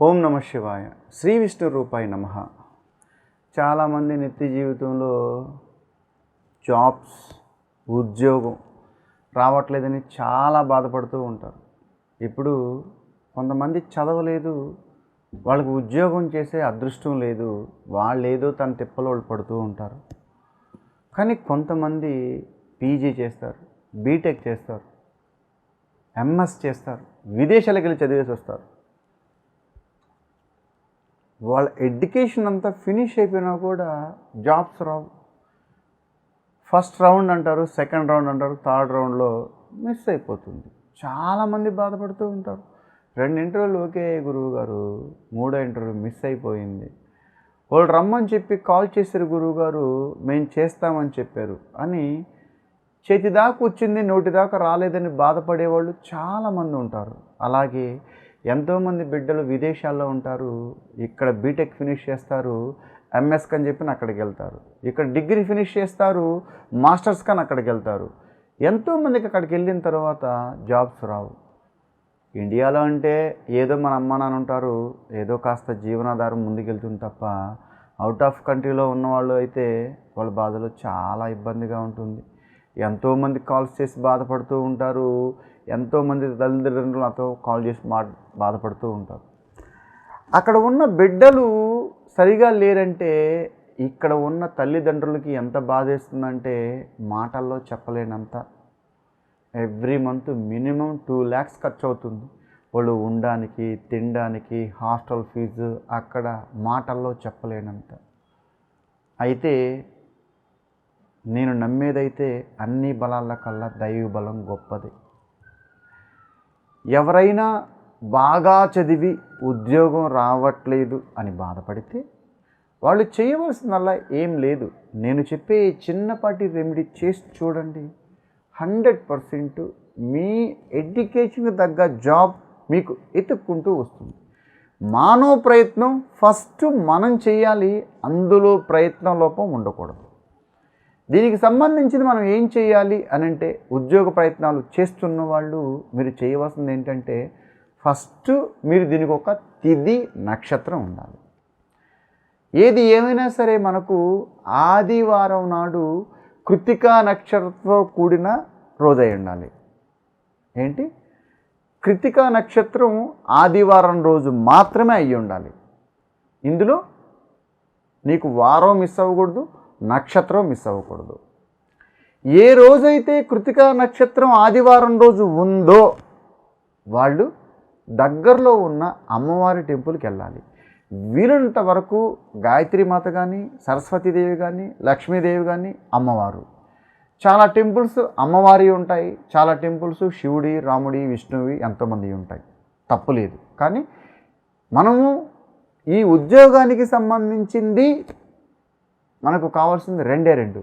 ఓం నమ శివాయ. శ్రీ విష్ణు రూపాయి నమ. చాలామంది నిత్య జీవితంలో జాబ్స్ ఉద్యోగం రావట్లేదని చాలా బాధపడుతూ ఉంటారు. ఇప్పుడు కొంతమంది చదవలేదు వాళ్ళకి ఉద్యోగం చేసే అదృష్టం లేదు వాళ్ళు ఏదో తన తిప్పలు వాళ్ళు పడుతూ ఉంటారు. కానీ కొంతమంది పీజీ చేస్తారు బీటెక్ చేస్తారు ఎంఎస్ చేస్తారు విదేశాలకు వెళ్ళి చదివేసి వస్తారు వాళ్ళ ఎడ్యుకేషన్ అంతా ఫినిష్ అయిపోయినా కూడా జాబ్స్ రావు. ఫస్ట్ రౌండ్ అంటారు సెకండ్ రౌండ్ అంటారు థర్డ్ రౌండ్లో మిస్ అయిపోతుంది. చాలామంది బాధపడుతూ ఉంటారు. రెండు ఇంటర్వ్యూలు ఓకే గురువు గారు మూడో ఇంటర్వ్యూ మిస్ అయిపోయింది. వాళ్ళు రమ్మని చెప్పి కాల్ చేశారు గురువు గారు మేము చేస్తామని చెప్పారు అని చేతి దాకా వచ్చింది నోటి దాకా రాలేదని బాధపడేవాళ్ళు చాలామంది ఉంటారు. అలాగే ఎంతోమంది బిడ్డలు విదేశాల్లో ఉంటారు ఇక్కడ బీటెక్ ఫినిష్ చేస్తారు ఎంఎస్ అని చెప్పి అక్కడికి వెళ్తారు. ఇక్కడ డిగ్రీ ఫినిష్ చేస్తారు మాస్టర్స్ కానీ అక్కడికి వెళ్తారు. ఎంతోమందికి అక్కడికి వెళ్ళిన తర్వాత జాబ్స్ రావు. ఇండియాలో అంటే ఏదో మన అమ్మ నాన్న ఉంటారు ఏదో కాస్త జీవనాధారం ముందుకెళ్తుంది తప్ప అవుట్ ఆఫ్ కంట్రీలో ఉన్నవాళ్ళు అయితే వాళ్ళ బాధలో చాలా ఇబ్బందిగా ఉంటుంది. ఎంతోమంది కాల్స్ చేసి బాధపడుతూ ఉంటారు. ఎంతోమంది తల్లిదండ్రులు నాతో కాల్ చేసి మా బాధపడుతూ ఉంటారు. అక్కడ ఉన్న బిడ్డలు సరిగా లేరంటే ఇక్కడ ఉన్న తల్లిదండ్రులకి ఎంత బాధేస్తుందంటే మాటల్లో చెప్పలేనంత. Every month minimum two lakhs ఖర్చు అవుతుంది వాళ్ళు ఉండడానికి తినడానికి హాస్టల్ ఫీజు అక్కడ మాటల్లో చెప్పలేనంత. అయితే నేను నమ్మేదైతే అన్ని బలాల కల్లా దైవ బలం గొప్పది. ఎవరైనా బాగా చదివి ఉద్యోగం రావట్లేదు అని బాధపడితే వాళ్ళు చేయవలసిందల్లా ఏం లేదు. నేను చెప్పే చిన్నపాటి రెమెడీ చేసి చూడండి. హండ్రెడ్ పర్సెంట్ మీ ఎడ్యుకేషన్కి తగ్గ జాబ్ మీకు ఎత్తుక్కుంటూ వస్తుంది. మానవ ప్రయత్నం ఫస్ట్ మనం చేయాలి అందులో ప్రయత్నం లోపం ఉండకూడదు. దీనికి సంబంధించింది మనం ఏం చేయాలి అని అంటే ఉద్యోగ ప్రయత్నాలు చేస్తున్న వాళ్ళు మీరు చేయవలసింది ఏంటంటే ఫస్ట్ మీరు దీనికి ఒక తిది నక్షత్రం ఉండాలి. ఏది ఏమైనా సరే మనకు ఆదివారం నాడు కృతికా నక్షత్రంతో కూడిన రోజై ఉండాలి. ఏంటి? కృతికా నక్షత్రం ఆదివారం రోజు మాత్రమే అయ్యి ఉండాలి. ఇందులో నీకు వారం మిస్ అవ్వకూడదు నక్షత్రం మిస్ అవ్వకూడదు. ఏ రోజైతే కృతికా నక్షత్రం ఆదివారం రోజు ఉందో వాళ్ళు దగ్గరలో ఉన్న అమ్మవారి టెంపుల్కి వెళ్ళాలి. వీలున్నంత వరకు గాయత్రి మాత కానీ సరస్వతీదేవి కానీ లక్ష్మీదేవి కానీ అమ్మవారు. చాలా టెంపుల్స్ అమ్మవారి ఉంటాయి. చాలా టెంపుల్స్ శివుడి రాముడి విష్ణువి ఎంతోమంది ఉంటాయి. తప్పులేదు కానీ మనము ఈ ఉద్యోగానికి సంబంధించింది మనకు కావాల్సింది రెండే రెండు.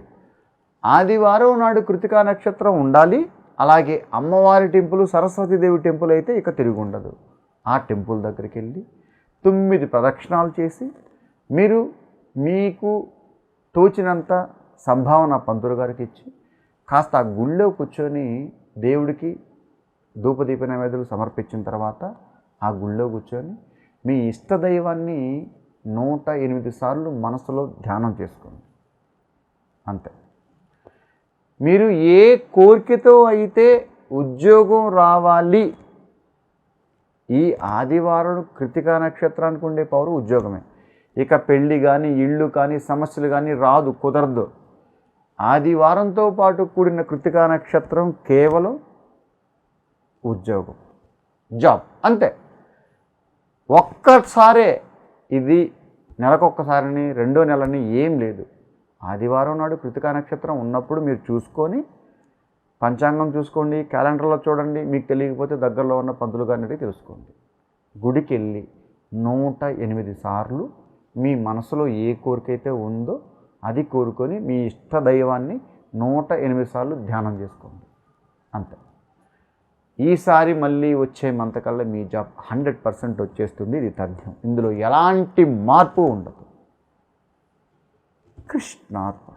ఆదివారం నాడు కృతికా నక్షత్రం ఉండాలి అలాగే అమ్మవారి టెంపుల్ సరస్వతీదేవి టెంపుల్ అయితే ఇక తిరిగి ఉండదు. ఆ టెంపుల్ దగ్గరికి వెళ్ళి తొమ్మిది ప్రదక్షిణాలు చేసి మీరు మీకు తోచినంత సంభావన పంతులు గారికి ఇచ్చి కాస్త ఆ గుళ్ళో కూర్చొని దేవుడికి ధూపదీప నైవేద్యాలు సమర్పించిన తర్వాత ఆ గుళ్ళో కూర్చొని మీ ఇష్ట దైవాన్ని నూట ఎనిమిది సార్లు మనసులో ధ్యానం చేసుకోండి. అంతే. మీరు ఏ కోరికతో అయితే ఉద్యోగం రావాలి ఈ ఆదివారం కృతికా నక్షత్రానికి ఉండే పవరు ఉద్యోగమే. ఇక పెళ్ళి కానీ ఇళ్ళు కానీ సమస్యలు కానీ రాదు కుదరదు. ఆదివారంతో పాటు కూడిన కృతికా నక్షత్రం కేవలం ఉద్యోగం. జాబ్. అంతే. ఒక్కసారే ఇది నెలకొక్కసారిని రెండో నెలని ఏం లేదు. ఆదివారం నాడు కృతికా నక్షత్రం ఉన్నప్పుడు మీరు చూసుకొని పంచాంగం చూసుకోండి క్యాలెండర్లో చూడండి మీకు తెలియకపోతే దగ్గరలో ఉన్న పంతులు గారిని తెలుసుకోండి. గుడికి వెళ్ళి నూట ఎనిమిది సార్లు మీ మనసులో ఏ కోరిక అయితే ఉందో అది కోరుకొని మీ ఇష్ట దైవాన్ని నూట ఎనిమిది సార్లు ధ్యానం చేసుకోండి. అంతే. ఈసారి మళ్ళీ వచ్చే మంతకల్లా మీ జాబ్ హండ్రెడ్ పర్సెంట్ వచ్చేస్తుంది ఇది తథ్యం. ఇందులో ఎలాంటి మార్పు ఉండదు. కృష్ణార్పణ.